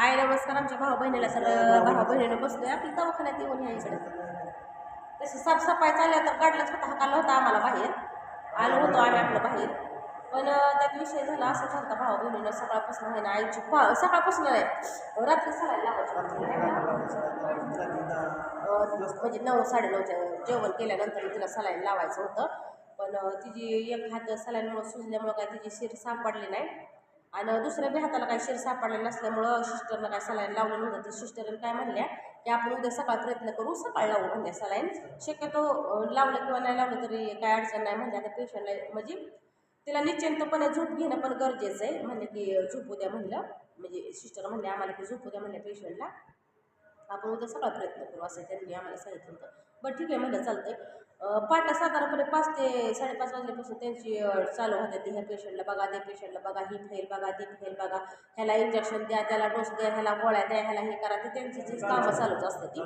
हाय नमस्कार आमच्या भाऊ बहिणीला सगळं भाऊ बहिणीनं बसलोय. आपली दवाखान्यात येऊन ह्या इकडे. तशी साफसफाई चालल्या तर काढलंच होता हकाला होता आम्हाला बाहेर. आलो होतो आम्ही आपलं बाहेर. पण त्यात विषय झाला असं झालं भाऊ बहिणीनं सकाळपासून आहे ना आईची पा सकाळपासून नाही रात्री सकाळी लावायचं म्हणजे नऊ साडेनऊच्या जेवण केल्यानंतर तिला सलाईन लावायचं होतं. पण तिची एक हात सलाईनमुळं सुजल्यामुळं काय तिची शिर सापडली नाही. आणि दुसऱ्या बी हाताला काही शिर सापडलेलं नसल्यामुळं सिस्टरनं काय सलाईन लावलं होतं. तर सिस्टरनं काय म्हणल्या की आपण उद्या सकाळ प्रयत्न करू सकाळ लावू म्हणल्या सलाईन. शक्यतो लावलं किंवा नाही लावलं तरी काय अडचण नाही म्हणजे आता पेशंटला म्हणजे तिला निश्चिंतपणे झोप घेणं पण गरजेचं आहे. म्हणजे की झोपू द्या म्हणलं म्हणजे सिस्टर म्हणले आम्हाला की झोपू द्या म्हणल्या पेशंटला आपण उद्या सगळा प्रयत्न करू असं त्यांनी आम्हाला सांगितलं होतं. बरं ठीक आहे म्हणलं चालतं आहे पहाटे साधारणपणे पाच ते साडेपाच वाजल्यापासून त्यांची चालू होते ती ह्या पेशंटला बघा त्या पेशंटला बघा ही फेल बघा ती फेल बघा. ह्याला इंजेक्शन द्या त्याला डोस द्या ह्याला गोळ्या द्या ह्याला हे करा ती त्यांची जी कामं चालूच असते ती.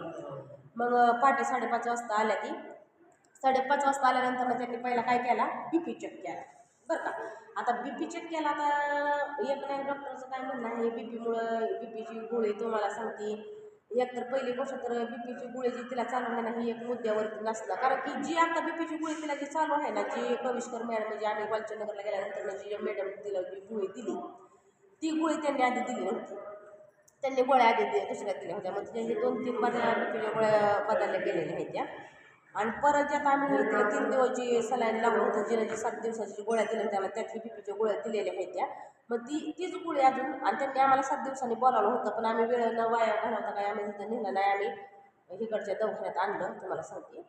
मग पहाटे साडेपाच वाजता आल्या ती. साडेपाच वाजता आल्यानंतर त्यांनी पहिला काय केला? बी पी चेक केला. बरं का? आता बी पी चेक केला आता एक नाही डॉक्टरचं काय म्हणणं आहे? बी पीमुळं बी पीची गोळी तुम्हाला सांगते. एकतर पहिली गोष्ट तर बी पीची गोळी जी तिला चालू आहे ना ही एक मुद्द्यावरती नसला. कारण की जी आता बी पीची गोळी तिला जी चालू आहे ना जी कविष्कर मॅडम म्हणजे आम्ही वालचंदनगरला गेल्यानंतर जी मॅडम तिला जी गोळी दिली ती गोळी त्यांनी आधी दिली नव्हती. त्यांनी गोळ्या आधी दिल्या दुसऱ्या दिल्या होत्या. म्हणजे मग त्यांनी दोन तीन बदल बी पीच्या गोळ्या बदलल्या गेलेल्या आहेत त्या. आणि परत ज्यात आम्ही तिला तीन दिवस जी सलाईन लावलं होतं जिने जी सात दिवसाची जी गोळ्या दिल्या त्याला त्यातली बी पीच्या गोळ्या दिलेल्या आहेत त्या. मग ती तीच गोळी अजून आणि त्यांनी आम्हाला सात दिवसांनी बोलावलं होतं पण आम्ही वेळ न वाया घालवता काय आम्ही तिथं नेलं नाही आम्ही इकडच्या दवाखान्यात आणलं तुम्हाला सांगते.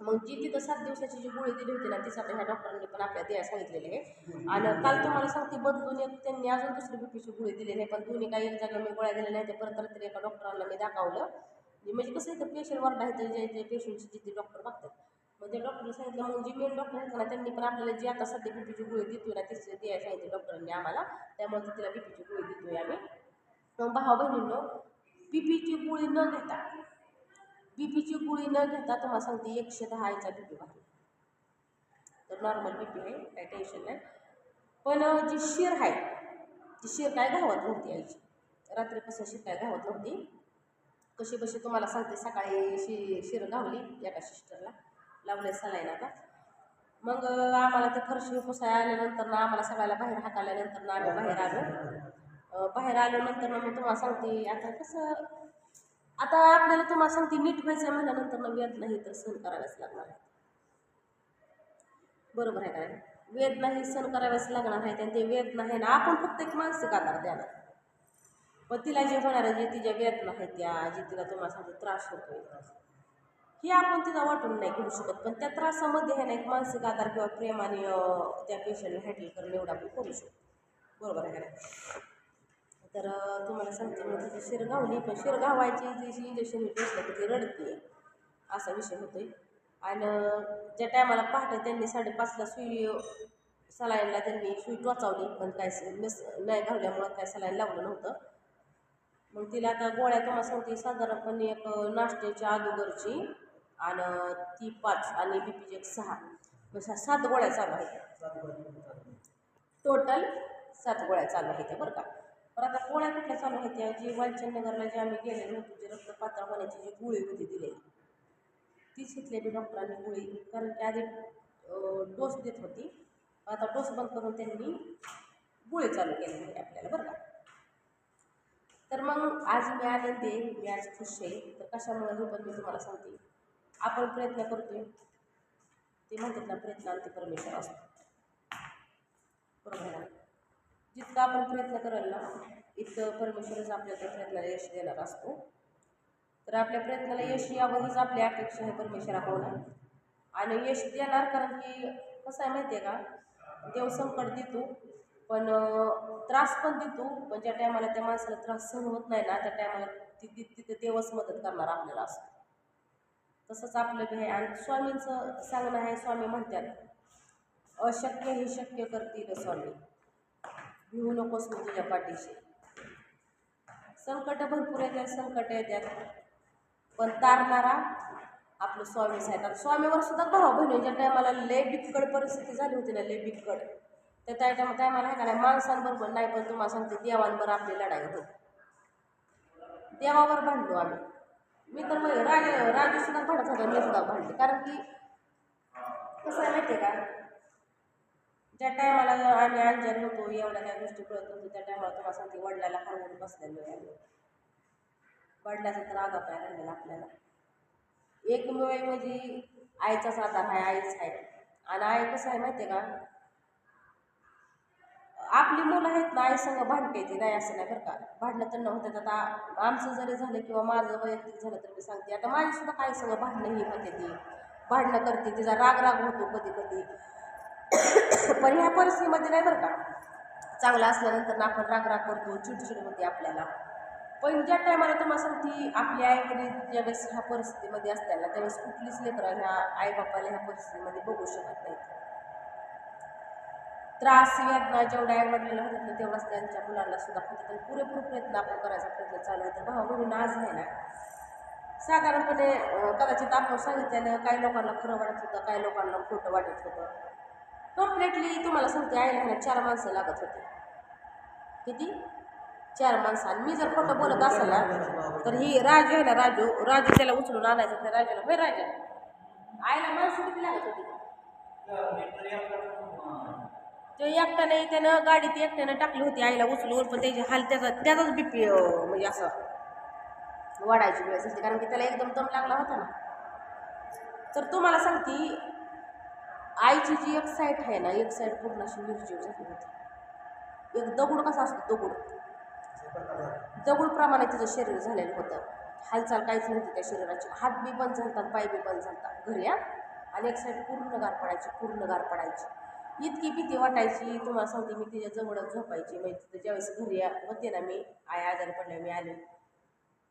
मग जी तिथं सात दिवसाची जी गोळी दिली होती ना तीच आता ह्या डॉक्टरांनी पण आपल्या द्यायला सांगितलेली आहे. आणि काल तुम्हाला सांगते बदलून एक त्यांनी अजून दुसरी बीपीची गोळी दिलेली आहे पण दोन्ही काही एक जागा मी गोळ्या दिलेल्या नाही ते परत रात्री एका डॉक्टरांना मी दाखवलं. म्हणजे कसं आहे तर पेशंट वॉर्ड आहे तर जे जे पेशंटची जिथे डॉक्टर बघतात. मग त्या डॉक्टरला सांगितलं मग जे मेन डॉक्टर आहेत ना त्यांनी पण आपल्याला जी आता सध्या बीपीची गोळी देतो ना तीच द्यायला सांगितली डॉक्टरांनी आम्हाला. त्यामुळे ती तिला बीपीची गोळी देतोय आम्ही. मग भाव बहिणींनो बीपीची गोळी न घेता बीपीची गोळी न घेता तुम्हाला सांगते एकशे दहा आईचा बीपी वाढला तर नॉर्मल बीपी आहे काही टेन्शन नाही. पण जी शिर आहे ती शिर काय गावात नव्हती आईची. रात्रीपासून शिर काय गावात नव्हती. कशी बशी तुम्हाला सांगते. सकाळी शि शिर घावली एका सिस्टरला लावले सलाईन आता. मग आम्हाला ते फरशी पुसाय आल्यानंतर ना आम्हाला सगळ्याला बाहेर हाकाल्यानंतर ना आम्ही बाहेर आलो. बाहेर आल्यानंतर ना मग तुम्हाला सांगते आता कसं आता आपल्याला तुम्हाला सांगते नीट व्हायचं म्हणल्यानंतर ना वेद नाही तर सहन कराव्याच लागणार आहे बरोबर आहे का नाही? वेदना सहन कराव्याच लागणार आहे आणि ते वेदना आहे ना आपण फक्त एक मानसिक आधार द्यायला पण तिला जे होणार आहे जे तिच्या वेदना आहेत त्या जे तिला तुम्हाला सांगतो त्रास होतो हे आपण तिला वाटून नाही घेऊ शकत पण त्या त्रासामध्ये आहे ना एक मानसिक आधार किंवा प्रेमाने त्या पेशंटला हँडल करणं एवढं आपण करू शकतो. बरोबर आहे का नाही? तर तुम्हाला सांगते मग तिची शिरगावली पण शिर गावायची जी इंजेक्शन टोचलं की ती रडते. असा विषय होतोय. आणि ज्या टायमाला पहाटे त्यांनी साडेपाचला सुई सलाईनला त्यांनी सुई टोचावली पण काय मिस नाही घावल्यामुळं काय सलाईन लावलं नव्हतं. मग तिला आता गोळ्या तुम्हाला सांगते साधारणपणे एक नाश्त्याच्या अगोदरची आणि ती पाच आणि बी पीची एक सहा. म्हणजे सात गोळ्या चालू आहेत. टोटल सात गोळ्या चालू आहेत त्या बरं का. पण आता गोळ्या कुठल्या चालू आहेत त्या? जी वालचंदनगरला जे आम्ही गेलेलो होतो जे रक्त पातळ होण्याची जी गोळी होती दिलेली तीच घेतली बी डॉक्टरांनी गोळी कारण की आधी डोस देत होती. आता डोस बंद करून त्यांनी गोळी चालू केली आहे आपल्याला बरं का. तर मग आज मी आनंदी आहे मी आज खुश आहे. तर कशामुळे हे पण मी तुम्हाला सांगते. आपण प्रयत्न करतोय. ते म्हणतात ना प्रयत्न आणि परमेश्वर असतो बरोबर जितका आपण प्रयत्न कराल ना इतकं परमेश्वरच आपल्या त्या प्रयत्नाला यश देणार असतो. तर आपल्या प्रयत्नाला यश यावं हीच आपली अपेक्षा आहे परमेश्वराकडून आणि यश देणार कारण की कसं आहे माहिती आहे का? देव संकट देतो. पण त्रास पण देतो. पण ज्या टायमाला त्या माणसाला त्रास सहन होत नाही ना त्या टायमाला ति तिथे देवच मदत करणार आपल्याला असतो तसंच आपलं बी आहे. आणि स्वामींचं सांगणं आहे स्वामी म्हणतात अशक्य हे शक्य करतील स्वामी. भिवू नकोस मी तुझ्या पाठीशी. संकट भरपूर येतात संकट येतात. पण तारणारा आपलं स्वामीच आहेत. आता स्वामीवर सुद्धा भाऊ बहिणीच्या टायमाला लय बिकट परिस्थिती झाली होती ना लय बिकट. त्या त्या टायमा टायमाला आहे का नाही माणसांबरोबर नाही पण तुम्हाला सांगते देवांवर आपली लढाई होती. देवावर भांडलो आम्ही. मी तर मग राजे राजेसुद्धा भांडत होता मी सुद्धा भांडले. कारण की कसं आहे माहिती आहे का? ज्या टायमाला आम्ही अंजन होतो एवढ्या त्या गोष्टी कळत होतो त्या टायमाला तुम्हाला सांगते वडिलाला हरवून बसलेलो आहे वडिलाचा तर आधार काय राहिलेला आपल्याला. एकमेव म्हणजे आईचाच आधार आहे आईच आहे. आणि आई कसं आहे माहिती आहे का? आपली मुलं आहेत ना आई संग भांडते ती नाही असं नाही बरं का. भांडणं तर नव्हतं आता आमचं जरी झालं किंवा माझं वैयक्तिक झालं तर मी सांगते. आता माझी सुद्धा काही संग भांडणं ही होते ती. भांडणं करते तिचा राग राग होतो कधी कधी. पण ह्या परिस्थितीमध्ये नाही बरं का. चांगलं असल्यानंतर ना आपण राग राग करतो चिडचिड होते आपल्याला. पण ज्या टायमाला तुम्हाला सांगते आपली आई वडील ज्यावेळेस ह्या परिस्थितीमध्ये असताना त्यावेळेस कुठलीच लेकरं ह्या आईबापाला ह्या परिस्थितीमध्ये बघू शकत नाहीत. त्रास वेदना जेवढ्या आई वडिलांना होतात ना तेवढाच त्यांच्या मुलांना सुद्धा होतात आणि पुरेपूर प्रयत्न आपण करायचा प्रयत्न चालू आहे. तर भाऊ आज आहे ना साधारणपणे कदाचित आपण सांगितल्यानं काही लोकांना खरं वाटत होतं काही लोकांना खोटं वाटत होतं. कम्प्लिटली तुम्हाला सांगते आईला ह्याला चार माणसं लागत होते. किती? चार माणसं. आणि मी जर खोटं बोलत असेल ना तर ही राजू आहे ना राजू राजू त्याला उचलून आणायचं त्या राजूला होय राजा. आईला माणसं किती लागत होती? तो एकट्याने त्यानं गाडीत एकट्यानं टाकली होती आईला उचलून पण त्याची हाल त्याचा त्याचाच बीपी म्हणजे असं वाढायची वेळ झाली. कारण की त्याला एकदम दम लागला होता ना. तर तुम्हाला सांगती आईची जी एक साईड आहे ना एक साईड पूर्ण अशी निर्जीव झाली होती. एक दगड कसा असतो दगड? दगडप्रमाणे तिचं शरीर झालेलं होतं. हालचाल काहीच नव्हती त्या शरीराची. हात बी बंद झालतात पाय बी बंद झालतात घरी आणि एक साईड पूर्ण गार पडायची पूर्ण गार पडायची. इतकी भीती वाटायची तुम्हाला सांगते मी तिच्या जवळच झोपायची म्हणजे तिथं ज्यावेळेस घरी होते ना मी आई आजारी पडल्या मी आले.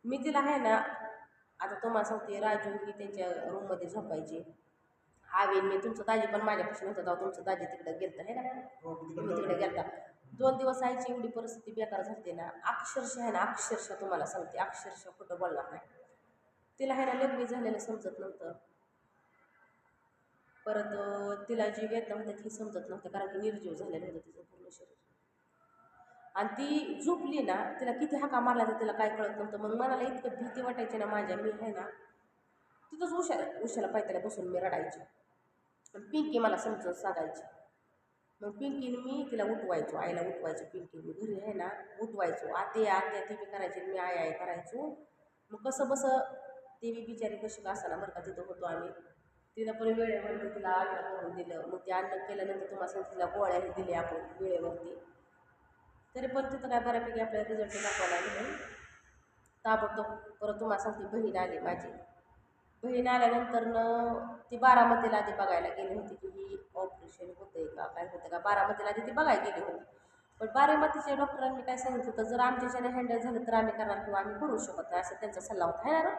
मी तिला आहे ना आता तुम्हाला सांगते राजू ही त्यांच्या रूममध्ये झोपायची. आवेन मी तुमचं दाजी पण माझ्यापासून होतं तेव्हा तुमचं दाजी तिकडे गेलतं हे का नाही? तुम्ही तिकडे गेलता. दोन दिवस आईची एवढी परिस्थिती बेकार झाली ना अक्षरशः आहे ना अक्षरशः तुम्हाला सांगते अक्षरशः खोटं बोलणार नाही. तिला आहे ना लग्न झालेलं समजत नव्हतं. परत तिला जी वेदना होत्या ती समजत नव्हतं कारण की निर्जीव झालेलं होतं तिचं पूर्ण शरीर. आणि ती झोपली ना तिला किती हाका मारला तर तिला काय कळत नव्हतं. मग मनाला इतकं भीती वाटायची ना माझ्या मी आहे ना तिथंच उशा उशाला पायथ्याला बसून मी रडायची. आणि पिंकी मला समजून सांगायची. मग पिंकीने मी तिला उठवायचो आईला उठवायचो. पिंकी मी घरी आहे ना उठवायचो. आते आत्या ती बी करायची आणि मी आई आय करायचो. मग कसं बसं ती बी बिचारी कशी का असाना बरं का तिथं होतो आम्ही. तिनं पण वेळेवरती तिला अन्न करून दिलं. मग ते अन्न केल्यानंतर तुम्हाला सांग तिला गोळ्याही दिल्या आपण वेळेवरती. तरी पण तिथं काय बऱ्यापैकी आपल्याला रिझल्ट दाखवायला म्हणून ताबडतोब परत तुम्हाला सांगते बहीण आली माझी. बहीण आल्यानंतर ती बारामतीला आधी बघायला गेली होती की ही ऑपरेशन होतंय का काय होतं का? बारामतीला आधी ती बघायला गेली होती. पण बारामतीच्या डॉक्टरांनी काय सांगितलं होतं जर आमच्याच्याने हँडल झालं तर आम्ही करणार किंवा आम्ही करू शकत नाही असं त्यांचा सल्ला होता आहे ना?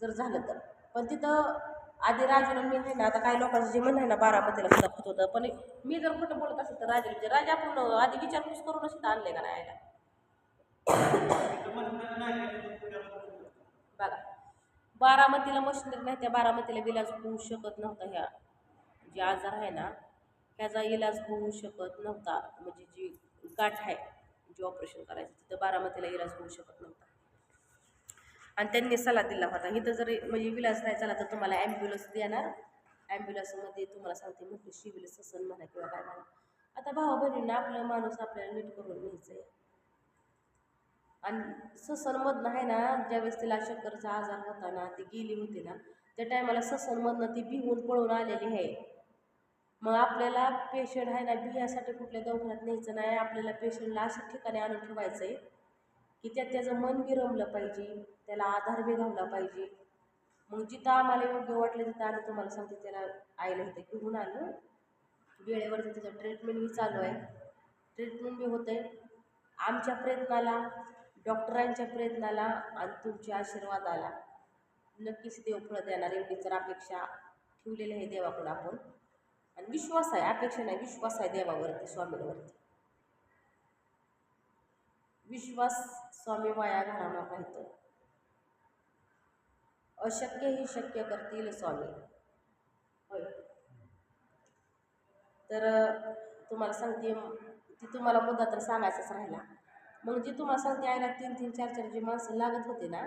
जर झालं तर. पण तिथं आधी राजूला मी आहे ना आता काही लोकांचं जे म्हणणं आहे ना बारामतीला सुद्धा होत होतं. पण मी जर खोटं बोलत असेल तर राजा म्हणजे राजा आपण आधी विचारपूस करून सुद्धा आणले का नाही बघा बारामतीला मशिनरी नाही त्या बारामतीला इलाज होऊ शकत नव्हता ह्या. जे आजार आहे ना ह्याचा इलाज होऊ शकत नव्हता. म्हणजे जी गाठ आहे जी ऑपरेशन करायचं तिथं बारामतीला इलाज होऊ शकत नव्हता. आणि त्यांनी सल्ला दिला होता. इथं जर म्हणजे विलास नाही झाला तर तुम्हाला ॲम्ब्युलन्स देणार. ॲम्ब्युलन्समध्ये तुम्हाला सांगते मोठी शिविल ससन म्हणा किंवा काय म्हणा. आता भावा बहिणींना आपलं माणूस आपल्याला नीट करून घ्यायचं आहे आणि ससनमधनं आहे ना ज्यावेळेस तिला शक्करचा आजार होता ना ती गेली होती ना त्या टायमाला ससनमधनं ती भिवून पळून आलेली आहे. मग आपल्याला पेशंट आहे ना बियासाठी कुठल्या दवाखान्यात न्यायचं नाही आपल्याला पेशंटला अशा ठिकाणी आणून ठेवायचं आहे की त्यात त्याचं मन विरमलं पाहिजे त्याला आधार बी घावला पाहिजे. मग जिथं आम्हाला योग्य वाटलं तिथं आम्ही तुम्हाला सांगते त्याला आईला होतं घेऊन आलो. वेळेवरती त्याचं ट्रीटमेंटही चालू आहे. ट्रीटमेंट बी होतं आहे आमच्या प्रयत्नाला डॉक्टरांच्या प्रयत्नाला आणि तुमच्या आशीर्वादाला नक्कीच देव फळ देणार एवढी तर अपेक्षा ठेवलेली आहे देवाकडं आपण. आणि विश्वास आहे अपेक्षा नाही विश्वास आहे देवावरती स्वामींवरती. विश्वास स्वामी वाया घराणार नाहीत अशक्य ही शक्य करतील स्वामी. होय. तर तुम्हाला सांगते ती तुम्हाला मुद्दा तर सांगायचाच राहिला. मग जी तुम्हाला सांगते आईला तीन तीन चार चार जी माणसं लागत होते ना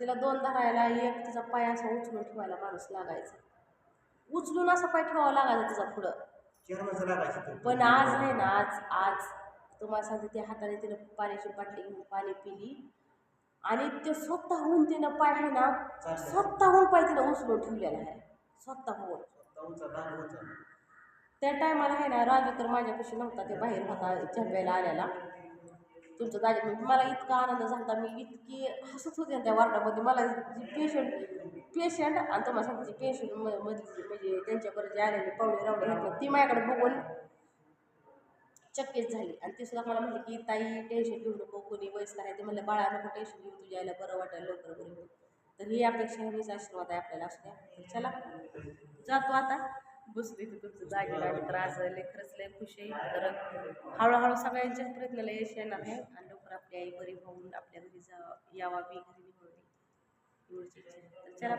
तिला दोन धरायला एक तिचा पाय असा उचलून ठेवायला माणूस लागायचा. उचलून असा पाय ठेवावा लागायचा तिचा पुढं. पण आज आहे ना आज आज तुम्हाला सांगते त्या हाताने तिनं पाण्याची बाटली घेऊन पाणी पिली. आणि ते स्वतःहून तिनं पाय आहे ना. स्वतःहून पाय तिनं उचलून ठेवलेला आहे. स्वतःहून. त्या टायमाला आहे ना राजू तर माझ्यापाशी नव्हता ते बाहेर होता झेपायला आलेला तुमचं दाजी मला इतका आनंद झाला मी इतकी हसत होते त्या वार्डामध्ये. मला जी पेशंट पेशंट आणि तुम्हाला सांगते पेशंट मधली म्हणजे त्यांच्याकडे जे आलेले पाहुणे ना ती माझ्याकडे बघून चक्कीच झाली. आणि ती सुद्धा मला म्हणली की ताई टेन्शन घेऊ नको कोणी वयस्कर आहे ते म्हणलं बाळा नको टेन्शन घेऊ तुझ्या आईला बरं वाटेल लवकर बरं तर ही अपेक्षा हीच आशीर्वाद आहे आपल्याला असू द्या चला. जातो आता. बसली तर तुमचं जागेला आणि तर आज लय खरंच लय खुश आहे. तर हळूहळू सगळ्यांच्याच प्रयत्नाला यश येणार आहे. आणि लवकर आपली आई बरी होऊन आपल्या घरी जा यावा मी घरी निघून. तर चला.